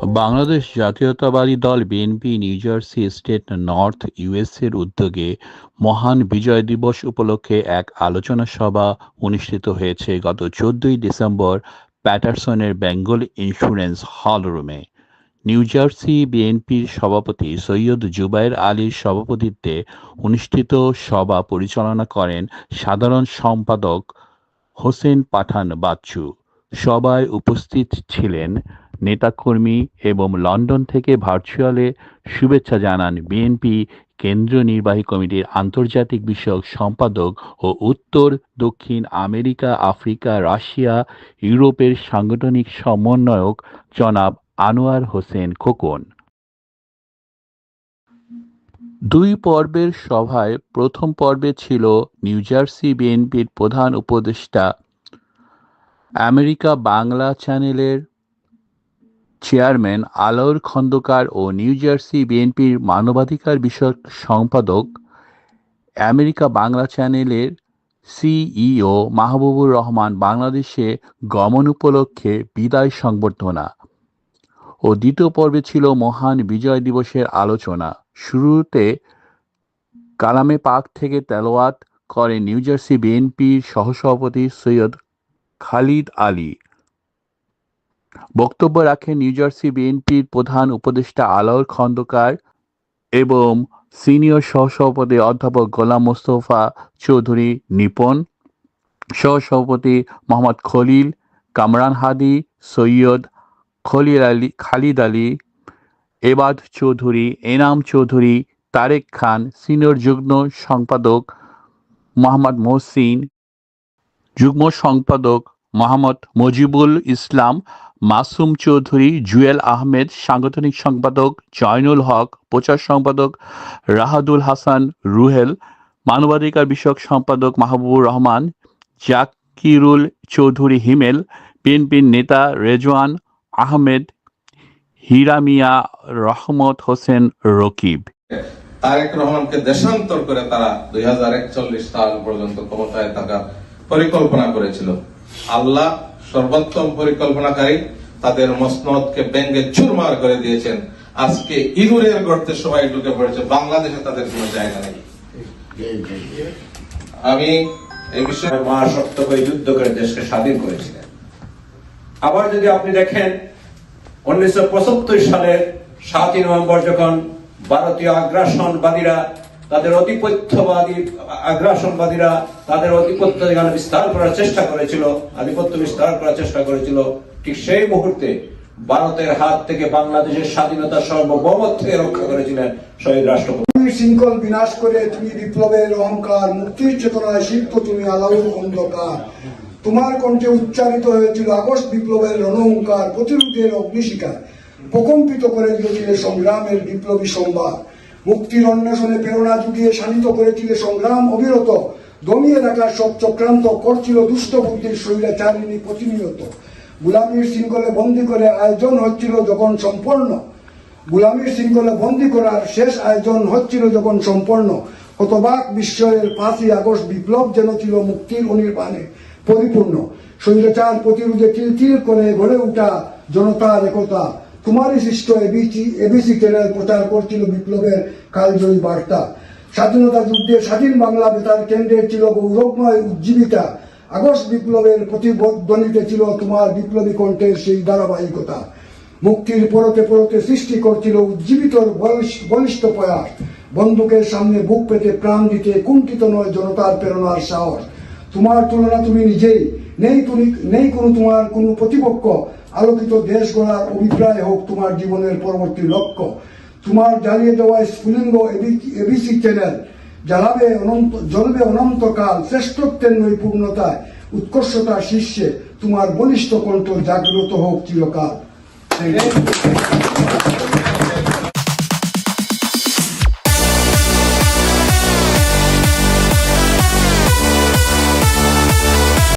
বাংলাদেশ জাতীয়তাবাদী দল BNP, New Jersey state, North ইউএসএর উদ্যোগে মহান বিজয় দিবস উপলক্ষে এক আলোচনা সভা অনুষ্ঠিত হয়েছে গত চোদ্দই ডিসেম্বর প্যাটারসনের বেঙ্গল ইন্স্যুরেন্স হল রুমে। নিউ জার্সি বিএনপির সভাপতি সৈয়দ জুবাইর আলীর সভাপতিত্বে অনুষ্ঠিত সভা পরিচালনা করেন সাধারণ সম্পাদক হোসেন পাঠান বাচ্চু। সভায় উপস্থিত ছিলেন নেতাকর্মী এবং লন্ডন থেকে ভার্চুয়ালে শুভেচ্ছা জানান বিএনপি কেন্দ্রীয় নির্বাহী কমিটির আন্তর্জাতিক বিষয়ক সম্পাদক ও উত্তর, দক্ষিণ আমেরিকা, আফ্রিকা, রাশিয়া, ইউরোপের সাংগঠনিক সমন্বয়ক জনাব আনোয়ার হোসেন খোকন। দুই পর্বের সভায় প্রথম পর্বে ছিল নিউজার্সি বিএনপির প্রধান উপদেষ্টা আমেরিকা বাংলা চ্যানেলের চেয়ারম্যান আলোর খন্দকার ও নিউ জার্সি বিএনপির মানবাধিকার বিষয়ক সম্পাদক, আমেরিকা বাংলা চ্যানেলের সিইও মাহবুবুর রহমান বাংলাদেশে গমন উপলক্ষে বিদায় সংবর্ধনা। ও দ্বিতীয় পর্বে ছিল মহান বিজয় দিবসের আলোচনা। শুরুতে কালামে পাক থেকে তেলাওয়াত করে নিউ জার্সি বিএনপির সহসভাপতি সৈয়দ খালিদ আলী। বক্তব্য রাখেন নিউ জার্সি বিএনপির প্রধান উপদেষ্টা আলোর খন্দকার এবং সিনিয়র সহসভাপতি অধ্যাপক গোলাম মোস্তফা চৌধুরী নিপন, সহসভাপতি মোহাম্মদ খলিল, কামরান হাদি, সৈয়দ খলিল আলী, খালিদ আলী, এবাদ চৌধুরী, এনাম চৌধুরী, তারেক খান, সিনিয়র যুগ্ম সম্পাদক মোহাম্মদ মহসিন যুগ্ম সম্পাদক মোহাম্মদ মজিবুল ইসলাম, মাসুম চৌধুরী, জুয়েল আহমেদ, সাংগঠনিক সম্পাদক জয়নুল হক, প্রচার সম্পাদক রাহাদুল হাসান রুহেল, মানবাধিকার বিষয়ক সম্পাদক মাহবুবুর রহমান, জাকিরুল চৌধুরী হিমেল বিএনপির নেতা রেজওয়ান আহমেদ, হিরামিয়া রহমত হোসেন রকিব। তারেক রহমানকে দেশান্তর করে তারা দুই সাল পর্যন্ত ক্ষমতায় থাকার পরিকল্পনা করেছিল। আল্লাহ সর্বোত্তম পরিকল্পনাকারী তাদের মসনদকে ব্যঙ্গে চুরমার করে দিয়েছেন। আজকে ইঁদুরের গর্তে সবাই ঢুকে পড়েছে, বাংলাদেশে তাদের কোনো জায়গা নেই। আমি এই বিষয়ে মা শক্ত করে যুদ্ধ করে দেশকে স্বাধীন করেছিলেন আবার যদি আপনি দেখেন, উনিশশো সালের সাতই নভেম্বর যখন ভারতীয় আগ্রাসনবাদীরা তাদের অধিপত্যবাদী আগ্রাসনবাদীরা তাদের অধিপত্য যেখানে বিস্তার করার চেষ্টা করেছিল, আধিপত্য বিস্তার করার চেষ্টা করেছিল, ঠিক সেই মুহূর্তে ভারতের হাত থেকে বাংলাদেশের স্বাধীনতা সার্বভৌমত্ব রক্ষা করেছিলেন শহীদ রাষ্ট্রপতি। শৃঙ্খল বিনাশ করে তুমি বিপ্লবের অহংকার, মুক্তির চেতনায় শিল্প তুমি আলাউল অন্ধকার। তোমার কণ্ঠে উচ্চারিত হয়েছিল আগস্ট বিপ্লবের রণহুঙ্কার, প্রতিরোধের অগ্নিশিকার প্রকম্পিত করে দিয়েছিলে সংগ্রামের বিপ্লবী সম্ভার মুক্তির অন্বেষণে প্রেরণা জুগিয়ে শানিত করেছিলে সংগ্রাম অবিরত। দমিয়ে রাখার সব চক্রান্ত করছিল দুষ্ট বুদ্ধির শৈলাচারিণী প্রতিনিয়ত। গুলামীর শৃঙ্খলে বন্দী করে আয়োজন হচ্ছিল যখন সম্পন্ন। গুলামীর শৃঙ্খলে বন্দী করার শেষ আয়োজন হচ্ছিল যখন সম্পন্ন। হতবাক বিস্ময়ের পাঁচই আগস্ট বিপ্লব যেন ছিল মুক্তির অনির্বাণে পরিপূর্ণ। স্বৈরাচার প্রতিরোধে তিল করে গড়ে ওঠা জনতার একতা। তোমারই সৃষ্ট এবিসি এবিসি চ্যানেল প্রচার করছিল বিপ্লবের কালজয়ী বার্তা। স্বাধীনতা যুদ্ধে স্বাধীন বাংলা বেতার কেন্দ্রের ছিল গৌরবময় উজ্জীবিতা আগস্ট বিপ্লবের প্রতিধ্বনিতে ছিল তোমার বিপ্লবী কণ্ঠের সেই ধারাবাহিকতা। মুক্তির পরতে পরতে সৃষ্টি করছিল উজ্জীবিত বলিষ্ঠ- প্রয়াস। বন্দুকের সামনে বুক পেতে প্রাণ দিতে কুণ্ঠিত নয় জনতার প্রেরণার সাহস। তোমার তুলনা তুমি নিজেই। নেই তুমি, নেই কোনো তোমার কোনো প্রতিপক্ষ। আলোকিত দেশ গড়ার অভিপ্রায় হোক তোমার জীবনের পরবর্তী লক্ষ্য। তোমার জ্বালিয়ে দেওয়া স্ফুলিঙ্গ এবিসি চ্যানেল জ্বালাবে অনন্ত, জ্বলবে অনন্তকাল শ্রেষ্ঠত্বের নৈপুণ্যতায়, উৎকর্ষতার শীর্ষে তোমার বলিষ্ঠ কণ্ঠ জাগ্রত হোক চিরকাল.